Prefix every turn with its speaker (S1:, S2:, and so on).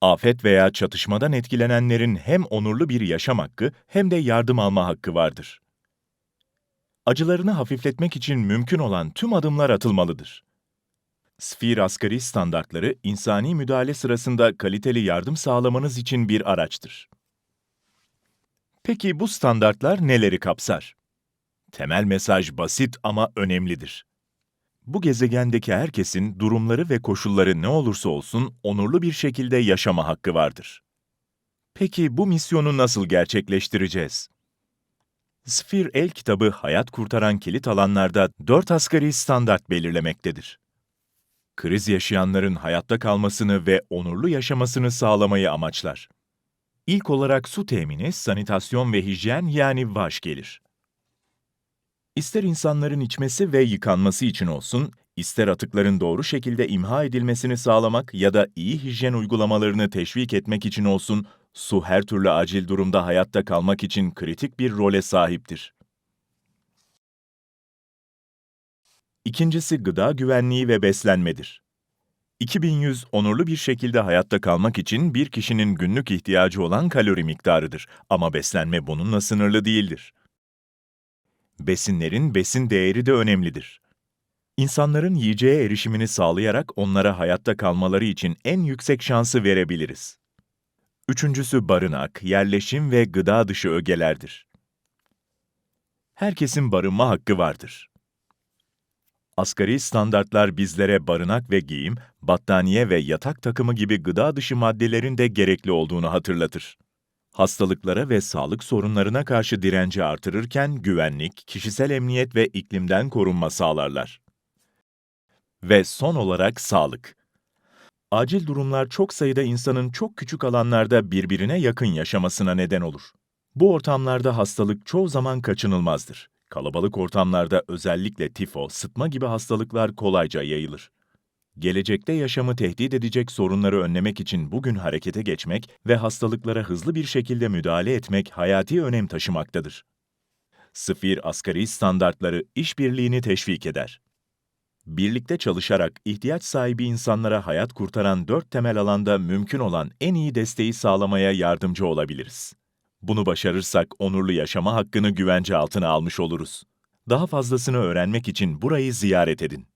S1: Afet veya çatışmadan etkilenenlerin hem onurlu bir yaşam hakkı hem de yardım alma hakkı vardır. Acılarını hafifletmek için mümkün olan tüm adımlar atılmalıdır. Sfir asgari standartları insani müdahale sırasında kaliteli yardım sağlamanız için bir araçtır. Peki bu standartlar neleri kapsar? Temel mesaj basit ama önemlidir. Bu gezegendeki herkesin durumları ve koşulları ne olursa olsun onurlu bir şekilde yaşama hakkı vardır. Peki bu misyonu nasıl gerçekleştireceğiz? Sphere El kitabı hayat kurtaran kilit alanlarda dört asgari standart belirlemektedir. Kriz yaşayanların hayatta kalmasını ve onurlu yaşamasını sağlamayı amaçlar. İlk olarak su temini, sanitasyon ve hijyen yani VAŞ gelir. İster insanların içmesi ve yıkanması için olsun, ister atıkların doğru şekilde imha edilmesini sağlamak ya da iyi hijyen uygulamalarını teşvik etmek için olsun, su her türlü acil durumda hayatta kalmak için kritik bir role sahiptir. İkincisi gıda güvenliği ve beslenmedir. 2100 onurlu bir şekilde hayatta kalmak için bir kişinin günlük ihtiyacı olan kalori miktarıdır ama beslenme bununla sınırlı değildir. Besinlerin besin değeri de önemlidir. İnsanların yiyeceğe erişimini sağlayarak onlara hayatta kalmaları için en yüksek şansı verebiliriz. Üçüncüsü barınak, yerleşim ve gıda dışı ögelerdir. Herkesin barınma hakkı vardır. Asgari standartlar bizlere barınak ve giyim, battaniye ve yatak takımı gibi gıda dışı maddelerin de gerekli olduğunu hatırlatır. Hastalıklara ve sağlık sorunlarına karşı direnci artırırken güvenlik, kişisel emniyet ve iklimden korunma sağlarlar. Ve son olarak sağlık. Acil durumlar çok sayıda insanın çok küçük alanlarda birbirine yakın yaşamasına neden olur. Bu ortamlarda hastalık çoğu zaman kaçınılmazdır. Kalabalık ortamlarda özellikle tifo, sıtma gibi hastalıklar kolayca yayılır. Gelecekte yaşamı tehdit edecek sorunları önlemek için bugün harekete geçmek ve hastalıklara hızlı bir şekilde müdahale etmek hayati önem taşımaktadır. Sıfır asgari standartları işbirliğini teşvik eder. Birlikte çalışarak ihtiyaç sahibi insanlara hayat kurtaran dört temel alanda mümkün olan en iyi desteği sağlamaya yardımcı olabiliriz. Bunu başarırsak onurlu yaşama hakkını güvence altına almış oluruz. Daha fazlasını öğrenmek için burayı ziyaret edin.